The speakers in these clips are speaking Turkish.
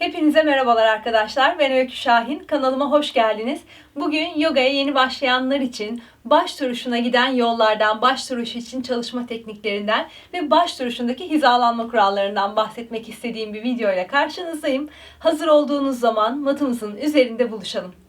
Hepinize merhabalar arkadaşlar. Ben Öykü Şahin. Kanalıma hoş geldiniz. Bugün yogaya yeni başlayanlar için baş duruşuna giden yollardan, baş duruşu için çalışma tekniklerinden ve baş duruşundaki hizalanma kurallarından bahsetmek istediğim bir video ile karşınızdayım. Hazır olduğunuz zaman matımızın üzerinde buluşalım.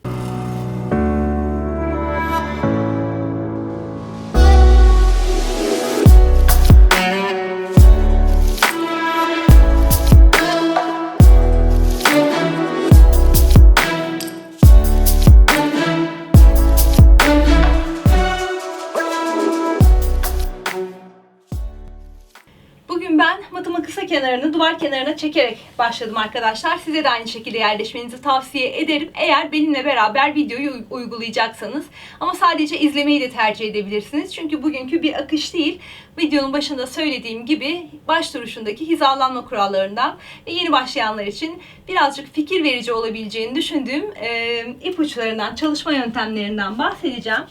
Duvar kenarına çekerek başladım arkadaşlar. Size de aynı şekilde yerleşmenizi tavsiye ederim. Eğer benimle beraber videoyu uy- uygulayacaksanız. Ama sadece izlemeyi de tercih edebilirsiniz. Çünkü bugünkü bir akış değil. Videonun başında söylediğim gibi baş duruşundaki hizalanma kurallarından ve yeni başlayanlar için birazcık fikir verici olabileceğini düşündüğüm e, ipuçlarından, çalışma yöntemlerinden bahsedeceğim.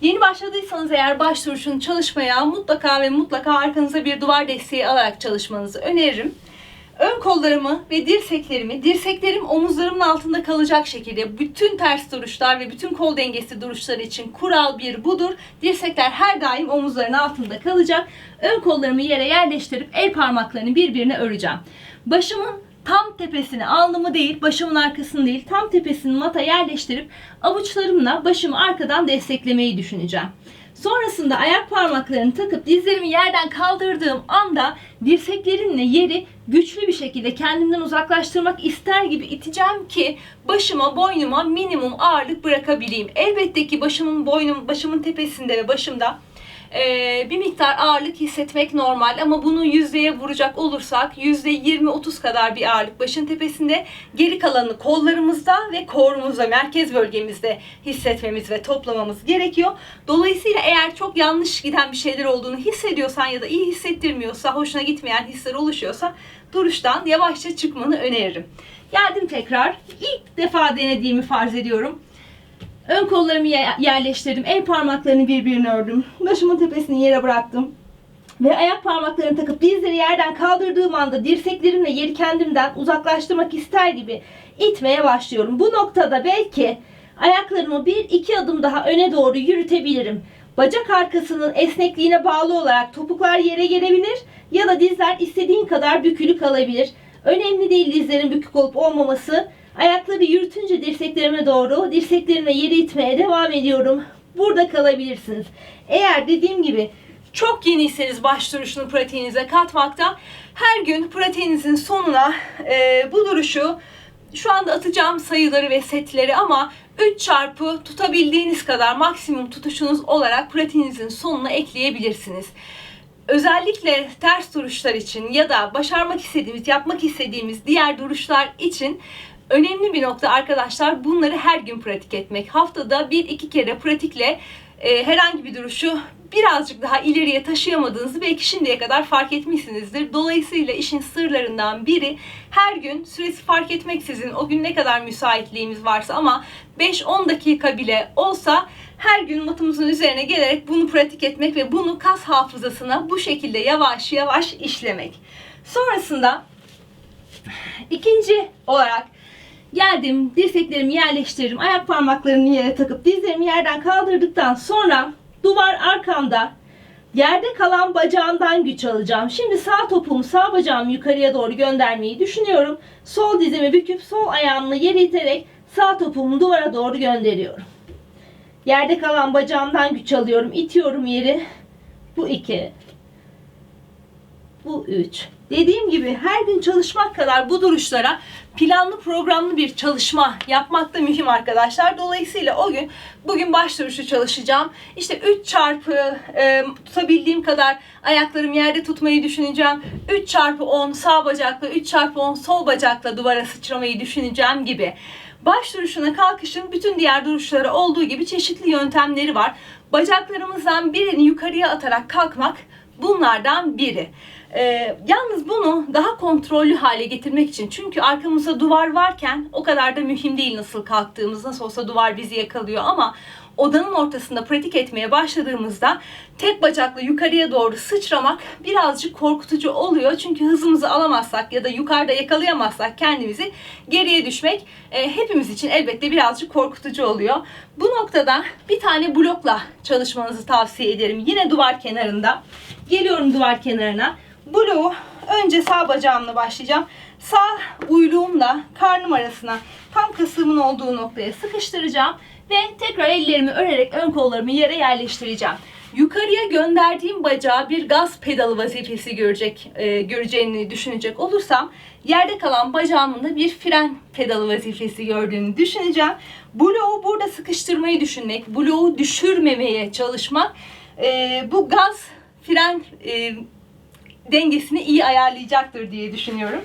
Yeni başladıysanız eğer baş duruşunu çalışmaya mutlaka ve mutlaka arkanıza bir duvar desteği alarak çalışmanızı öneririm. Ön kollarımı ve dirseklerimi, dirseklerim omuzlarımın altında kalacak şekilde bütün ters duruşlar ve bütün kol dengesi duruşlar için kural bir budur. Dirsekler her daim omuzların altında kalacak. Ön kollarımı yere yerleştirip el parmaklarını birbirine öreceğim. Başımın tam tepesini, alnımı değil, başımın arkasını değil, tam tepesini mata yerleştirip avuçlarımla başımı arkadan desteklemeyi düşüneceğim. Sonrasında ayak parmaklarını takıp dizlerimi yerden kaldırdığım anda dirseklerimle yeri güçlü bir şekilde kendimden uzaklaştırmak ister gibi iteceğim ki başıma, boynuma minimum ağırlık bırakabileyim. Elbette ki başımın boynum, başımın tepesinde ve başımda ee, bir miktar ağırlık hissetmek normal ama bunu yüzdeye vuracak olursak yüzde 20-30 kadar bir ağırlık başın tepesinde geri kalanını kollarımızda ve korumuzda merkez bölgemizde hissetmemiz ve toplamamız gerekiyor. Dolayısıyla eğer çok yanlış giden bir şeyler olduğunu hissediyorsan ya da iyi hissettirmiyorsa, hoşuna gitmeyen hisler oluşuyorsa duruştan yavaşça çıkmanı öneririm. Geldim tekrar. İlk defa denediğimi farz ediyorum. Ön kollarımı ye- yerleştirdim. El parmaklarını birbirine ördüm. Başımın tepesini yere bıraktım. Ve ayak parmaklarını takıp dizleri yerden kaldırdığım anda dirseklerimle yeri kendimden uzaklaştırmak ister gibi itmeye başlıyorum. Bu noktada belki ayaklarımı bir iki adım daha öne doğru yürütebilirim. Bacak arkasının esnekliğine bağlı olarak topuklar yere gelebilir ya da dizler istediğin kadar bükülü kalabilir. Önemli değil dizlerin bükük olup olmaması. Ayakları yürütünce dirseklerime doğru, dirseklerimle yeri itmeye devam ediyorum. Burada kalabilirsiniz. Eğer dediğim gibi çok yeniyseniz baş duruşunu pratiğinize katmakta her gün pratiğinizin sonuna e, bu duruşu şu anda atacağım sayıları ve setleri ama 3 çarpı tutabildiğiniz kadar maksimum tutuşunuz olarak pratiğinizin sonuna ekleyebilirsiniz. Özellikle ters duruşlar için ya da başarmak istediğimiz, yapmak istediğimiz diğer duruşlar için önemli bir nokta arkadaşlar bunları her gün pratik etmek. Haftada bir iki kere pratikle e, herhangi bir duruşu birazcık daha ileriye taşıyamadığınızı belki şimdiye kadar fark etmişsinizdir. Dolayısıyla işin sırlarından biri her gün süresi fark etmeksizin o gün ne kadar müsaitliğimiz varsa ama 5-10 dakika bile olsa her gün matımızın üzerine gelerek bunu pratik etmek ve bunu kas hafızasına bu şekilde yavaş yavaş işlemek. Sonrasında ikinci olarak geldim, dirseklerimi yerleştirdim, ayak parmaklarını yere takıp dizlerimi yerden kaldırdıktan sonra duvar arkamda yerde kalan bacağından güç alacağım. Şimdi sağ topuğumu, sağ bacağımı yukarıya doğru göndermeyi düşünüyorum. Sol dizimi büküp sol ayağımla yere iterek sağ topuğumu duvara doğru gönderiyorum. Yerde kalan bacağımdan güç alıyorum. itiyorum yeri. Bu iki. Bu üç. Dediğim gibi her gün çalışmak kadar bu duruşlara planlı programlı bir çalışma yapmak da mühim arkadaşlar. Dolayısıyla o gün bugün baş duruşu çalışacağım. İşte 3 çarpı e, tutabildiğim kadar ayaklarımı yerde tutmayı düşüneceğim. 3 çarpı 10 sağ bacakla 3 çarpı 10 sol bacakla duvara sıçramayı düşüneceğim gibi. Baş duruşuna kalkışın bütün diğer duruşlara olduğu gibi çeşitli yöntemleri var. Bacaklarımızdan birini yukarıya atarak kalkmak bunlardan biri. Ee, yalnız bunu daha kontrollü hale getirmek için çünkü arkamızda duvar varken o kadar da mühim değil nasıl kalktığımız nasıl olsa duvar bizi yakalıyor ama odanın ortasında pratik etmeye başladığımızda tek bacakla yukarıya doğru sıçramak birazcık korkutucu oluyor. Çünkü hızımızı alamazsak ya da yukarıda yakalayamazsak kendimizi geriye düşmek e, hepimiz için elbette birazcık korkutucu oluyor. Bu noktada bir tane blokla çalışmanızı tavsiye ederim. Yine duvar kenarında. Geliyorum duvar kenarına. Bloğu önce sağ bacağımla başlayacağım. Sağ uyluğumla karnım arasına tam kasığımın olduğu noktaya sıkıştıracağım ve tekrar ellerimi örerek ön kollarımı yere yerleştireceğim. Yukarıya gönderdiğim bacağı bir gaz pedalı vazifesi görecek, e, göreceğini düşünecek olursam yerde kalan bacağımın da bir fren pedalı vazifesi gördüğünü düşüneceğim. Bloğu burada sıkıştırmayı düşünmek, bloğu düşürmemeye çalışmak, e, bu gaz fren e, dengesini iyi ayarlayacaktır diye düşünüyorum.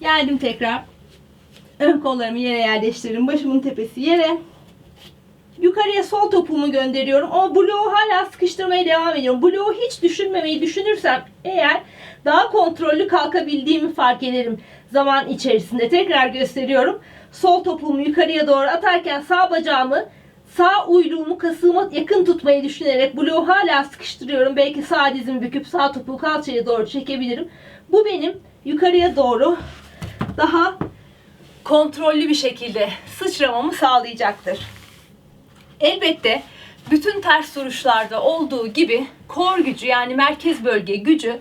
Geldim tekrar. Ön kollarımı yere yerleştiririm. Başımın tepesi yere. Yukarıya sol topuğumu gönderiyorum. Ama bloğu hala sıkıştırmaya devam ediyorum. Bloğu hiç düşürmemeyi düşünürsem eğer daha kontrollü kalkabildiğimi fark ederim zaman içerisinde. Tekrar gösteriyorum. Sol topuğumu yukarıya doğru atarken sağ bacağımı sağ uyluğumu kasığıma yakın tutmayı düşünerek bloğu hala sıkıştırıyorum. Belki sağ dizimi büküp sağ topuğu kalçaya doğru çekebilirim. Bu benim yukarıya doğru daha kontrollü bir şekilde sıçramamı sağlayacaktır. Elbette bütün ters duruşlarda olduğu gibi kor gücü yani merkez bölge gücü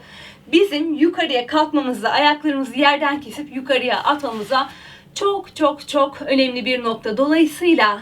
bizim yukarıya kalkmamızda ayaklarımızı yerden kesip yukarıya atmamıza çok çok çok önemli bir nokta. Dolayısıyla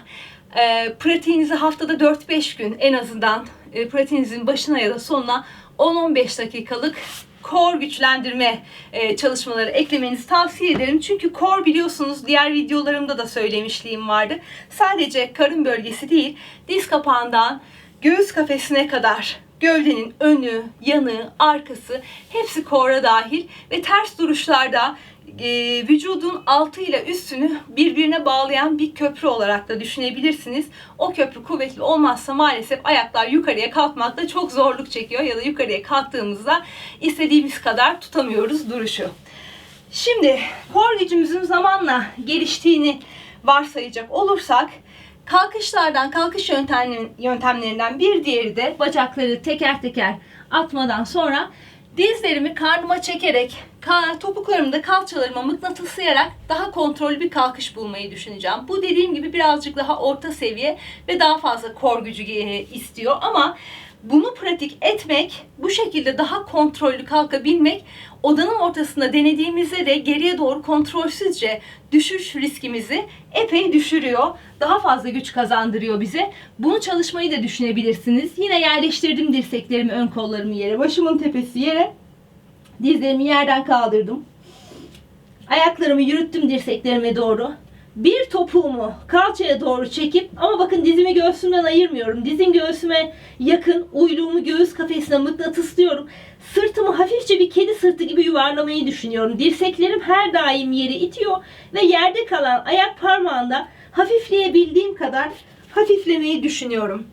e, pratiğinizi haftada 4-5 gün en azından e, pratiğinizin başına ya da sonuna 10-15 dakikalık kor güçlendirme e, çalışmaları eklemenizi tavsiye ederim. Çünkü kor biliyorsunuz diğer videolarımda da söylemişliğim vardı. Sadece karın bölgesi değil, diz kapağından göğüs kafesine kadar gövdenin önü, yanı, arkası hepsi kora dahil ve ters duruşlarda e, vücudun altı ile üstünü birbirine bağlayan bir köprü olarak da düşünebilirsiniz. O köprü kuvvetli olmazsa maalesef ayaklar yukarıya kalkmakta çok zorluk çekiyor ya da yukarıya kalktığımızda istediğimiz kadar tutamıyoruz duruşu. Şimdi kor gücümüzün zamanla geliştiğini varsayacak olursak kalkışlardan, kalkış yöntemlerin- yöntemlerinden bir diğeri de bacakları teker teker atmadan sonra dizlerimi karnıma çekerek topuklarımı da kalçalarıma mıknatıslayarak daha kontrollü bir kalkış bulmayı düşüneceğim. Bu dediğim gibi birazcık daha orta seviye ve daha fazla kor gücü istiyor ama bunu pratik etmek, bu şekilde daha kontrollü kalkabilmek odanın ortasında denediğimizde de geriye doğru kontrolsüzce düşüş riskimizi epey düşürüyor. Daha fazla güç kazandırıyor bize. Bunu çalışmayı da düşünebilirsiniz. Yine yerleştirdim dirseklerimi, ön kollarımı yere, başımın tepesi yere. Dizlerimi yerden kaldırdım. Ayaklarımı yürüttüm dirseklerime doğru. Bir topuğumu kalçaya doğru çekip ama bakın dizimi göğsümden ayırmıyorum. Dizim göğsüme yakın, uyluğumu göğüs kafesine mıknatıslıyorum. Sırtımı hafifçe bir kedi sırtı gibi yuvarlamayı düşünüyorum. Dirseklerim her daim yeri itiyor ve yerde kalan ayak parmağında hafifleyebildiğim kadar hafiflemeyi düşünüyorum.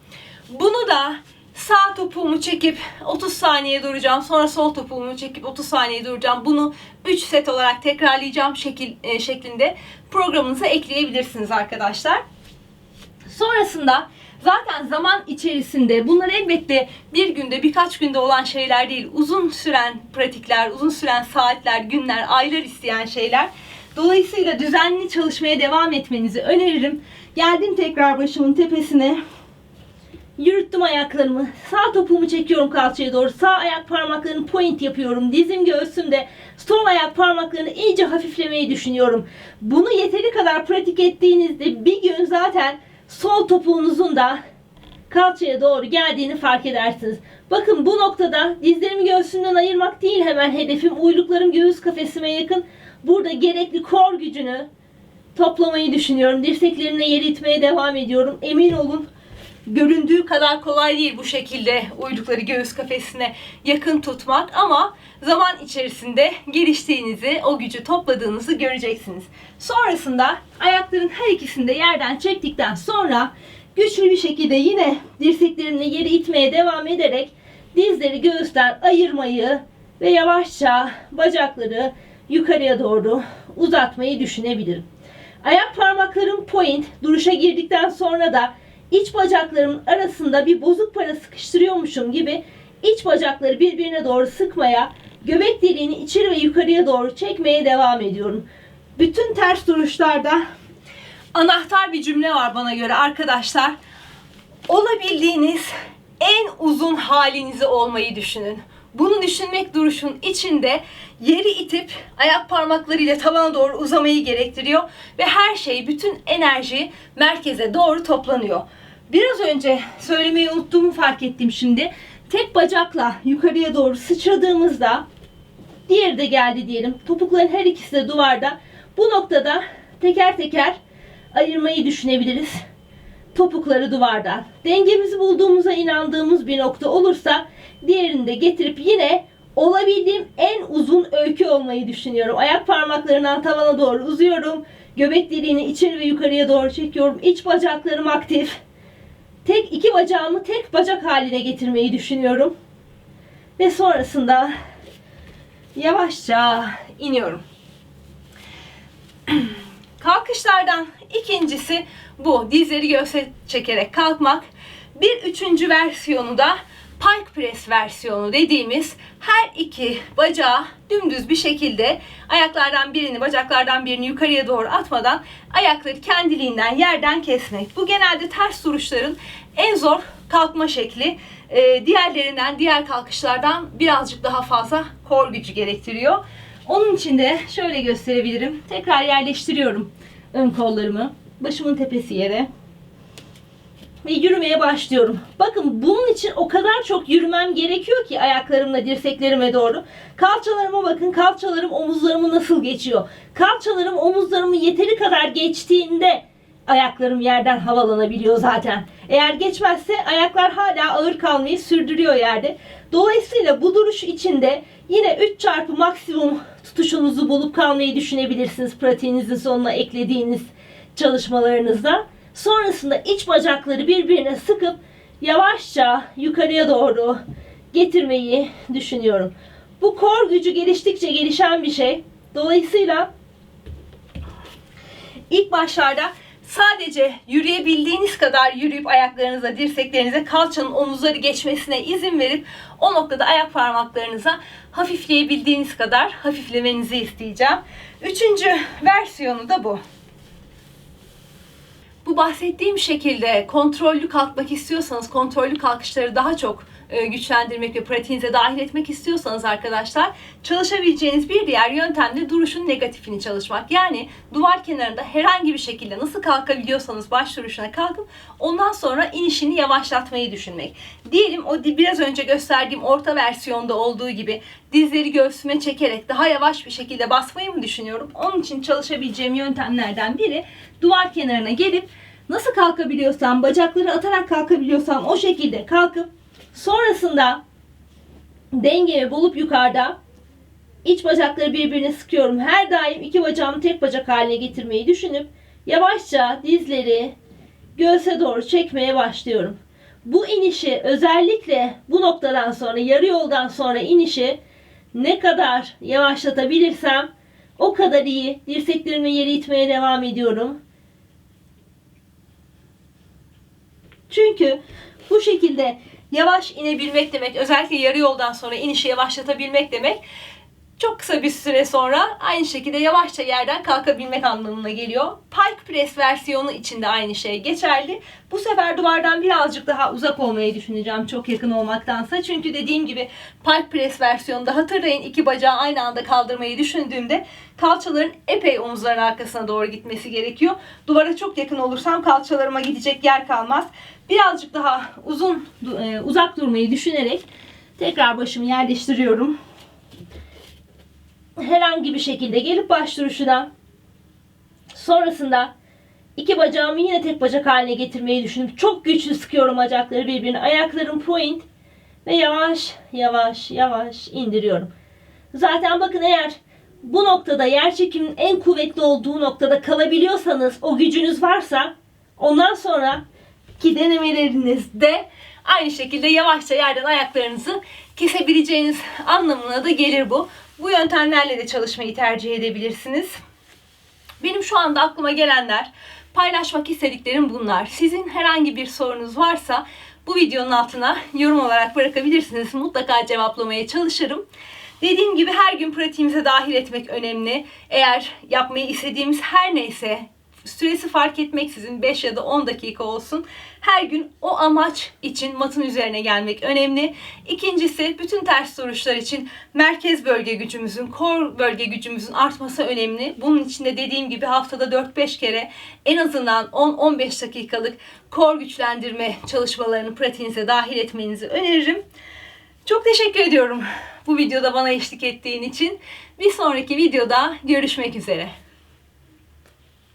Bunu da sağ topuğumu çekip 30 saniye duracağım. Sonra sol topuğumu çekip 30 saniye duracağım. Bunu 3 set olarak tekrarlayacağım şekil e, şeklinde programınıza ekleyebilirsiniz arkadaşlar. Sonrasında zaten zaman içerisinde bunlar elbette bir günde birkaç günde olan şeyler değil. Uzun süren pratikler, uzun süren saatler, günler, aylar isteyen şeyler. Dolayısıyla düzenli çalışmaya devam etmenizi öneririm. Geldim tekrar başımın tepesine. Yürüttüm ayaklarımı. Sağ topuğumu çekiyorum kalçaya doğru. Sağ ayak parmaklarını point yapıyorum. Dizim göğsümde. Sol ayak parmaklarını iyice hafiflemeyi düşünüyorum. Bunu yeteri kadar pratik ettiğinizde bir gün zaten sol topuğunuzun da kalçaya doğru geldiğini fark edersiniz. Bakın bu noktada dizlerimi göğsümden ayırmak değil hemen hedefim. Uyluklarım göğüs kafesime yakın. Burada gerekli kor gücünü toplamayı düşünüyorum. Dirseklerimle yeri itmeye devam ediyorum. Emin olun göründüğü kadar kolay değil bu şekilde uydukları göğüs kafesine yakın tutmak ama zaman içerisinde geliştiğinizi, o gücü topladığınızı göreceksiniz. Sonrasında ayakların her ikisini de yerden çektikten sonra güçlü bir şekilde yine dirseklerimle yeri itmeye devam ederek dizleri göğüsten ayırmayı ve yavaşça bacakları yukarıya doğru uzatmayı düşünebilirim. Ayak parmaklarım point duruşa girdikten sonra da iç bacaklarımın arasında bir bozuk para sıkıştırıyormuşum gibi iç bacakları birbirine doğru sıkmaya, göbek deliğini içeri ve yukarıya doğru çekmeye devam ediyorum. Bütün ters duruşlarda Anahtar bir cümle var bana göre arkadaşlar. Olabildiğiniz en uzun halinizi olmayı düşünün. Bunu düşünmek duruşun içinde yeri itip ayak parmaklarıyla tavana doğru uzamayı gerektiriyor ve her şey, bütün enerji merkeze doğru toplanıyor. Biraz önce söylemeyi unuttuğumu fark ettim şimdi. Tek bacakla yukarıya doğru sıçradığımızda diğeri de geldi diyelim. Topukların her ikisi de duvarda. Bu noktada teker teker ayırmayı düşünebiliriz. Topukları duvardan. Dengemizi bulduğumuza inandığımız bir nokta olursa diğerini de getirip yine olabildiğim en uzun öykü olmayı düşünüyorum. Ayak parmaklarından tavana doğru uzuyorum. Göbek deliğini içeri ve yukarıya doğru çekiyorum. İç bacaklarım aktif. Tek iki bacağımı tek bacak haline getirmeyi düşünüyorum. Ve sonrasında yavaşça iniyorum. Kalkışlardan ikincisi bu. Dizleri göğse çekerek kalkmak. Bir üçüncü versiyonu da pike press versiyonu dediğimiz her iki bacağı dümdüz bir şekilde ayaklardan birini bacaklardan birini yukarıya doğru atmadan ayakları kendiliğinden yerden kesmek. Bu genelde ters duruşların en zor kalkma şekli. Ee, diğerlerinden diğer kalkışlardan birazcık daha fazla kor gücü gerektiriyor. Onun için de şöyle gösterebilirim. Tekrar yerleştiriyorum ön kollarımı. Başımın tepesi yere. Ve yürümeye başlıyorum. Bakın bunun için o kadar çok yürümem gerekiyor ki ayaklarımla dirseklerime doğru. Kalçalarıma bakın. Kalçalarım omuzlarımı nasıl geçiyor. Kalçalarım omuzlarımı yeteri kadar geçtiğinde ayaklarım yerden havalanabiliyor zaten. Eğer geçmezse ayaklar hala ağır kalmayı sürdürüyor yerde. Dolayısıyla bu duruş içinde yine 3 çarpı maksimum tutuşunuzu bulup kalmayı düşünebilirsiniz pratiğinizin sonuna eklediğiniz çalışmalarınızda. Sonrasında iç bacakları birbirine sıkıp yavaşça yukarıya doğru getirmeyi düşünüyorum. Bu kor gücü geliştikçe gelişen bir şey. Dolayısıyla İlk başlarda sadece yürüyebildiğiniz kadar yürüyüp ayaklarınıza, dirseklerinize, kalçanın omuzları geçmesine izin verip o noktada ayak parmaklarınıza hafifleyebildiğiniz kadar hafiflemenizi isteyeceğim. Üçüncü versiyonu da bu. Bu bahsettiğim şekilde kontrollü kalkmak istiyorsanız, kontrollü kalkışları daha çok güçlendirmek ve pratiğinize dahil etmek istiyorsanız arkadaşlar çalışabileceğiniz bir diğer yöntem de duruşun negatifini çalışmak. Yani duvar kenarında herhangi bir şekilde nasıl kalkabiliyorsanız baş duruşuna kalkıp ondan sonra inişini yavaşlatmayı düşünmek. Diyelim o biraz önce gösterdiğim orta versiyonda olduğu gibi dizleri göğsüme çekerek daha yavaş bir şekilde basmayı mı düşünüyorum? Onun için çalışabileceğim yöntemlerden biri duvar kenarına gelip nasıl kalkabiliyorsam, bacakları atarak kalkabiliyorsam o şekilde kalkıp sonrasında dengemi bulup yukarıda iç bacakları birbirine sıkıyorum. Her daim iki bacağımı tek bacak haline getirmeyi düşünüp yavaşça dizleri göğse doğru çekmeye başlıyorum. Bu inişi özellikle bu noktadan sonra yarı yoldan sonra inişi ne kadar yavaşlatabilirsem o kadar iyi. Dirseklerimi yere itmeye devam ediyorum. Çünkü bu şekilde yavaş inebilmek demek, özellikle yarı yoldan sonra inişi yavaşlatabilmek demek çok kısa bir süre sonra aynı şekilde yavaşça yerden kalkabilmek anlamına geliyor. Pike press versiyonu için de aynı şey geçerli. Bu sefer duvardan birazcık daha uzak olmayı düşüneceğim çok yakın olmaktansa. Çünkü dediğim gibi pike press versiyonunda hatırlayın iki bacağı aynı anda kaldırmayı düşündüğümde kalçaların epey omuzların arkasına doğru gitmesi gerekiyor. Duvara çok yakın olursam kalçalarıma gidecek yer kalmaz. Birazcık daha uzun e, uzak durmayı düşünerek tekrar başımı yerleştiriyorum. Herhangi bir şekilde gelip baş duruşuna sonrasında iki bacağımı yine tek bacak haline getirmeyi düşünüp çok güçlü sıkıyorum bacakları birbirine. Ayaklarım point ve yavaş yavaş yavaş indiriyorum. Zaten bakın eğer bu noktada yer çekiminin en kuvvetli olduğu noktada kalabiliyorsanız, o gücünüz varsa ondan sonra ki denemelerinizde aynı şekilde yavaşça yerden ayaklarınızı kesebileceğiniz anlamına da gelir bu. Bu yöntemlerle de çalışmayı tercih edebilirsiniz. Benim şu anda aklıma gelenler Paylaşmak istediklerim bunlar. Sizin herhangi bir sorunuz varsa bu videonun altına yorum olarak bırakabilirsiniz. Mutlaka cevaplamaya çalışırım. Dediğim gibi her gün pratiğimize dahil etmek önemli. Eğer yapmayı istediğimiz her neyse süresi fark etmeksizin 5 ya da 10 dakika olsun. Her gün o amaç için matın üzerine gelmek önemli. İkincisi bütün ters duruşlar için merkez bölge gücümüzün, kor bölge gücümüzün artması önemli. Bunun için de dediğim gibi haftada 4-5 kere en azından 10-15 dakikalık kor güçlendirme çalışmalarını pratiğinize dahil etmenizi öneririm. Çok teşekkür ediyorum bu videoda bana eşlik ettiğin için. Bir sonraki videoda görüşmek üzere.